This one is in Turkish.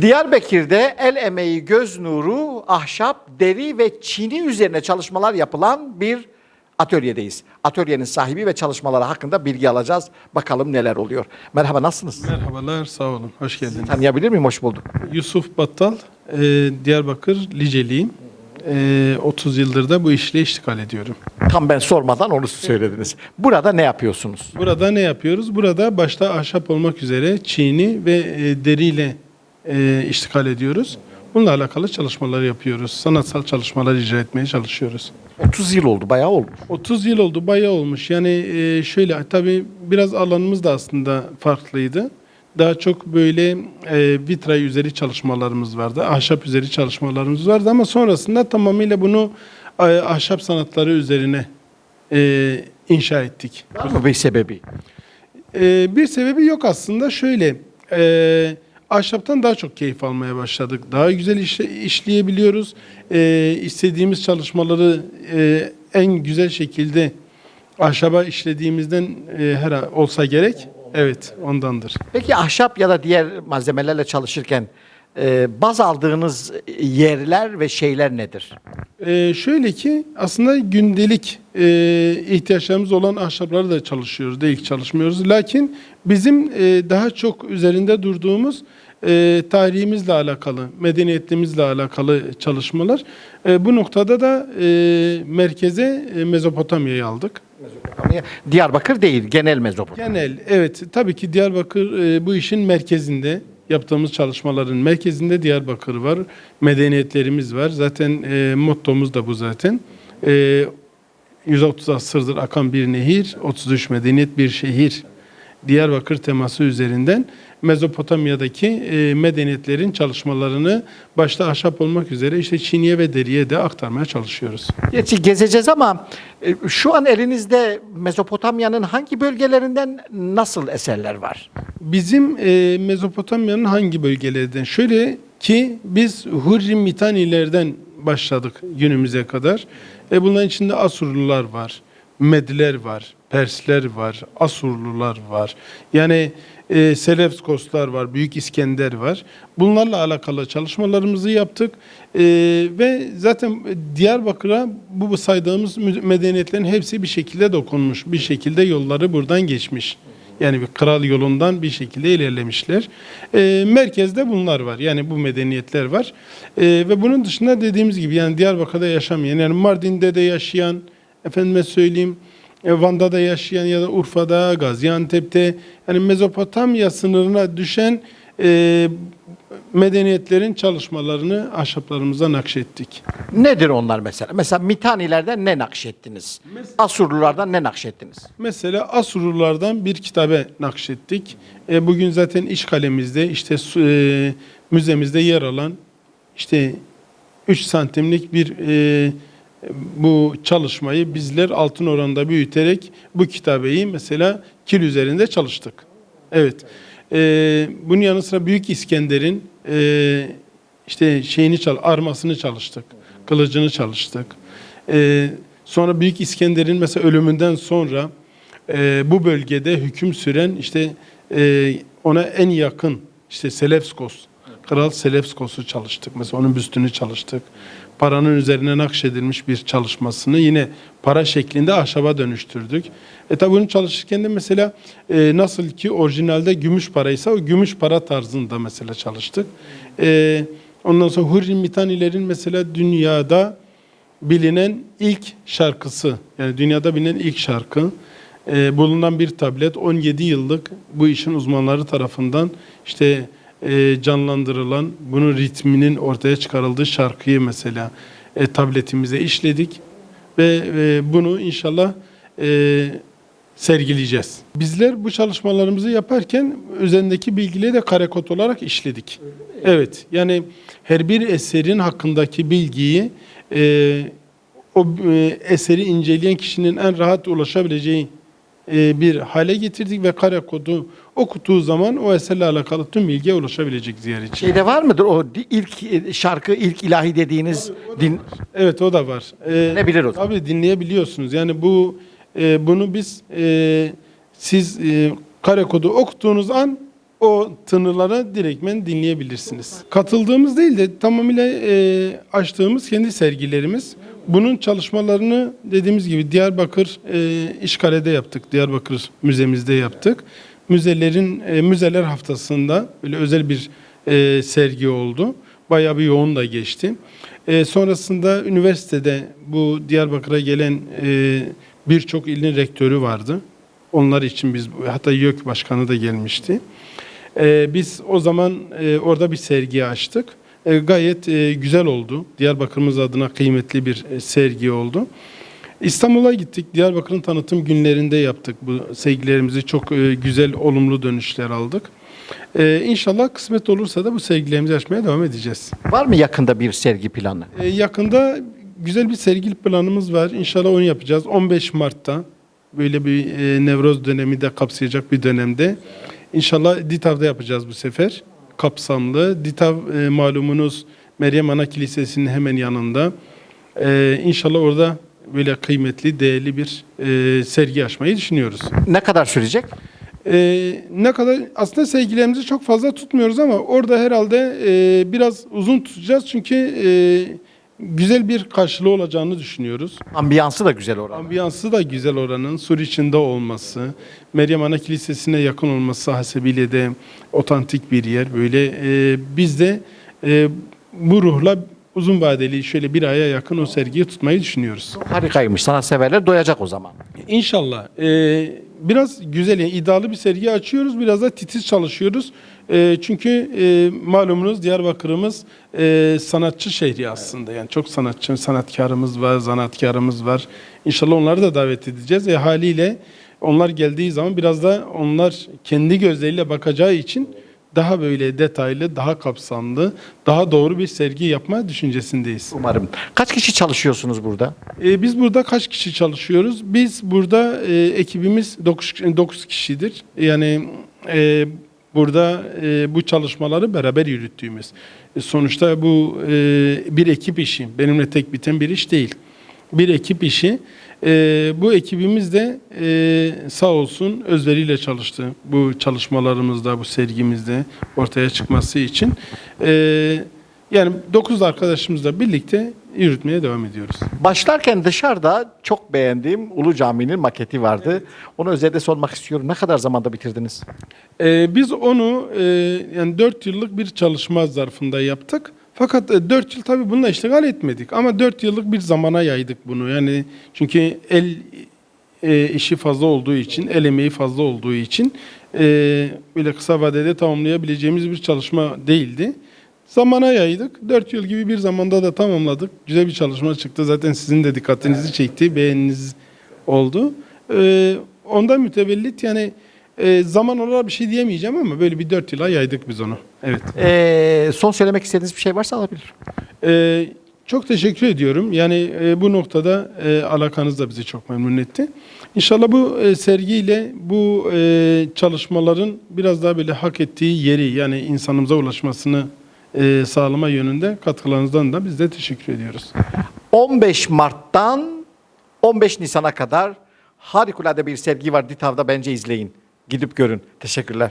Diyarbakır'da el emeği, göz nuru, ahşap, deri ve çini üzerine çalışmalar yapılan bir atölyedeyiz. Atölyenin sahibi ve çalışmaları hakkında bilgi alacağız. Bakalım neler oluyor. Merhaba nasılsınız? Merhabalar, sağ olun. Hoş geldiniz. Tanıyabilir miyim? Hoş bulduk. Yusuf Battal, e, Diyarbakır Liceliyim. E, 30 yıldır da bu işle iştikal ediyorum. Tam ben sormadan onu söylediniz. Burada ne yapıyorsunuz? Burada ne yapıyoruz? Burada başta ahşap olmak üzere çiğni ve e, deriyle e, iştikal ediyoruz. Bununla alakalı çalışmalar yapıyoruz. Sanatsal çalışmalar icra etmeye çalışıyoruz. 30 yıl oldu, bayağı olmuş. 30 yıl oldu, bayağı olmuş. Yani e, şöyle, tabii biraz alanımız da aslında farklıydı. Daha çok böyle e, vitray üzeri çalışmalarımız vardı, ahşap üzeri çalışmalarımız vardı ama sonrasında tamamıyla bunu e, ahşap sanatları üzerine e, inşa ettik. Var mı bir sebebi? E, bir sebebi yok aslında. Şöyle, e, ahşaptan daha çok keyif almaya başladık. Daha güzel işle- işleyebiliyoruz. E, istediğimiz çalışmaları e, en güzel şekilde ahşaba işlediğimizden e, her olsa gerek. Evet, ondandır. Peki ahşap ya da diğer malzemelerle çalışırken e, baz aldığınız yerler ve şeyler nedir? E, şöyle ki aslında gündelik e, ihtiyaçlarımız olan ahşapları da çalışıyoruz, değil çalışmıyoruz. Lakin bizim e, daha çok üzerinde durduğumuz e, tarihimizle alakalı, medeniyetimizle alakalı çalışmalar. E, bu noktada da e, merkeze e, Mezopotamya'yı aldık. Diyarbakır değil, genel Mezopotamya. Genel, evet tabii ki Diyarbakır e, bu işin merkezinde yaptığımız çalışmaların merkezinde Diyarbakır var, medeniyetlerimiz var. Zaten e, mottomuz da bu zaten. E, 130 asırdır akan bir nehir, 33 medeniyet bir şehir. Diyarbakır teması üzerinden Mezopotamya'daki e, medeniyetlerin çalışmalarını başta ahşap olmak üzere işte Çin'ye ve deriye de aktarmaya çalışıyoruz. Gerçi gezeceğiz ama e, şu an elinizde Mezopotamya'nın hangi bölgelerinden nasıl eserler var? Bizim e, Mezopotamya'nın hangi bölgelerinden? Şöyle ki biz Hurri Mitanilerden başladık günümüze kadar. E, bunların içinde Asurlular var, Medler var, Persler var, Asurlular var. Yani e, Selevskoslar var, Büyük İskender var. Bunlarla alakalı çalışmalarımızı yaptık. E, ve zaten Diyarbakır'a bu saydığımız medeniyetlerin hepsi bir şekilde dokunmuş. Bir şekilde yolları buradan geçmiş. Yani bir kral yolundan bir şekilde ilerlemişler. E, merkezde bunlar var. Yani bu medeniyetler var. E, ve bunun dışında dediğimiz gibi yani Diyarbakır'da yaşamayan, yani Mardin'de de yaşayan, efendime söyleyeyim, e, Van'da da yaşayan ya da Urfa'da, Gaziantep'te yani Mezopotamya sınırına düşen e, medeniyetlerin çalışmalarını ahşaplarımıza nakşettik. Nedir onlar mesela? Mesela Mitanilerden ne nakşettiniz? Asurlulardan ne nakşettiniz? Mesela Asurlulardan bir kitabe nakşettik. E, bugün zaten iş kalemizde işte e, müzemizde yer alan işte 3 santimlik bir e, bu çalışmayı bizler altın oranda büyüterek bu kitabeyi mesela kil üzerinde çalıştık. Evet. E, bunun yanı sıra Büyük İskender'in e, işte şeyini armasını çalıştık. Kılıcını çalıştık. E, sonra Büyük İskender'in mesela ölümünden sonra e, bu bölgede hüküm süren işte e, ona en yakın işte Selevskos, Kral Selevskos'u çalıştık. Mesela onun büstünü çalıştık. Paranın üzerine nakşedilmiş bir çalışmasını yine para şeklinde ahşaba dönüştürdük. E tabi bunu çalışırken de mesela e, nasıl ki orijinalde gümüş paraysa o gümüş para tarzında mesela çalıştık. E, ondan sonra Hurri Mitanilerin mesela dünyada bilinen ilk şarkısı yani dünyada bilinen ilk şarkı e, bulunan bir tablet 17 yıllık bu işin uzmanları tarafından işte e, canlandırılan bunun ritminin ortaya çıkarıldığı şarkıyı mesela e, tabletimize işledik ve bunu inşallah e, sergileyeceğiz. Bizler bu çalışmalarımızı yaparken üzerindeki bilgileri de karekod olarak işledik. Evet yani her bir eserin hakkındaki bilgiyi o eseri inceleyen kişinin en rahat ulaşabileceği bir hale getirdik ve kare kodu okuduğu zaman o eserle alakalı tüm bilgiye ulaşabilecek ziyaretçi. Şeyde var mıdır o ilk e, şarkı, ilk ilahi dediğiniz din? Evet o da var. E, Ne bilir o zaman? Tabii dinleyebiliyorsunuz. Yani bu e, bunu biz e, siz e, kare kodu okuduğunuz an o tınılara direktmen dinleyebilirsiniz. Katıldığımız değil de tamamıyla e, açtığımız kendi sergilerimiz. Bunun çalışmalarını dediğimiz gibi Diyarbakır e, İşkale'de yaptık. Diyarbakır Müzemizde yaptık. Müzelerin e, Müzeler Haftası'nda böyle özel bir e, sergi oldu. Bayağı bir yoğun da geçti. E, sonrasında üniversitede bu Diyarbakır'a gelen e, birçok ilin rektörü vardı. Onlar için biz hatta YÖK Başkanı da gelmişti. E, biz o zaman e, orada bir sergi açtık. E, gayet e, güzel oldu. Diyarbakır'ımız adına kıymetli bir e, sergi oldu. İstanbul'a gittik. Diyarbakır'ın tanıtım günlerinde yaptık bu sergilerimizi. Çok e, güzel, olumlu dönüşler aldık. E, inşallah kısmet olursa da bu sergilerimizi açmaya devam edeceğiz. Var mı yakında bir sergi planı? E, yakında güzel bir sergi planımız var. İnşallah onu yapacağız. 15 Mart'ta böyle bir e, Nevroz dönemi de kapsayacak bir dönemde. İnşallah DİTAV'da yapacağız bu sefer. Kapsamlı. DİTAV e, malumunuz Meryem Ana Kilisesi'nin hemen yanında. E, inşallah orada böyle kıymetli, değerli bir e, sergi açmayı düşünüyoruz. Ne kadar sürecek? Ee, ne kadar aslında sergilerimizi çok fazla tutmuyoruz ama orada herhalde e, biraz uzun tutacağız çünkü e, güzel bir karşılığı olacağını düşünüyoruz. Ambiyansı da güzel orada. Ambiyansı da güzel oranın sur içinde olması, Meryem Ana Kilisesi'ne yakın olması hasebiyle de otantik bir yer. Böyle e, biz de e, bu ruhla uzun vadeli şöyle bir aya yakın o sergiyi tutmayı düşünüyoruz. Harikaymış. Sanatseverler doyacak o zaman. İnşallah. Ee, biraz güzel, yani iddialı bir sergi açıyoruz. Biraz da titiz çalışıyoruz. Ee, çünkü e, malumunuz Diyarbakır'ımız e, sanatçı şehri aslında. Yani çok sanatçı, sanatkarımız var, zanaatkarımız var. İnşallah onları da davet edeceğiz. E, haliyle onlar geldiği zaman biraz da onlar kendi gözleriyle bakacağı için daha böyle detaylı, daha kapsamlı, daha doğru bir sergi yapma düşüncesindeyiz. Umarım. Kaç kişi çalışıyorsunuz burada? Ee, biz burada kaç kişi çalışıyoruz? Biz burada e, ekibimiz 9 kişidir. Yani e, burada e, bu çalışmaları beraber yürüttüğümüz. E, sonuçta bu e, bir ekip işi. Benimle tek biten bir iş değil. Bir ekip işi. E, bu ekibimiz de e, sağ olsun özveriyle çalıştı. Bu çalışmalarımızda, bu sergimizde ortaya çıkması için. E, yani 9 arkadaşımızla birlikte yürütmeye devam ediyoruz. Başlarken dışarıda çok beğendiğim Ulu Cami'nin maketi vardı. Onu özellikle sormak istiyorum. Ne kadar zamanda bitirdiniz? Ee, biz onu e, yani 4 yıllık bir çalışma zarfında yaptık. Fakat 4 yıl tabii bununla iştigal etmedik. Ama 4 yıllık bir zamana yaydık bunu. Yani çünkü el e, işi fazla olduğu için, el emeği fazla olduğu için e, böyle kısa vadede tamamlayabileceğimiz bir çalışma değildi. Zamana yaydık. 4 yıl gibi bir zamanda da tamamladık. Güzel bir çalışma çıktı. Zaten sizin de dikkatinizi çekti, beğeniniz oldu. E, ondan mütevellit yani e, zaman olarak bir şey diyemeyeceğim ama böyle bir 4 yıla yaydık biz onu. Evet. Ee, son söylemek istediğiniz bir şey varsa alabilir. Ee, çok teşekkür ediyorum. Yani e, bu noktada e, alakanız da bizi çok memnun etti. İnşallah bu e, sergiyle bu e, çalışmaların biraz daha böyle hak ettiği yeri yani insanımıza ulaşmasını e, sağlama yönünde katkılarınızdan da biz de teşekkür ediyoruz. 15 Mart'tan 15 Nisan'a kadar harikulade bir sergi var DİTAV'da bence izleyin. Gidip görün. Teşekkürler.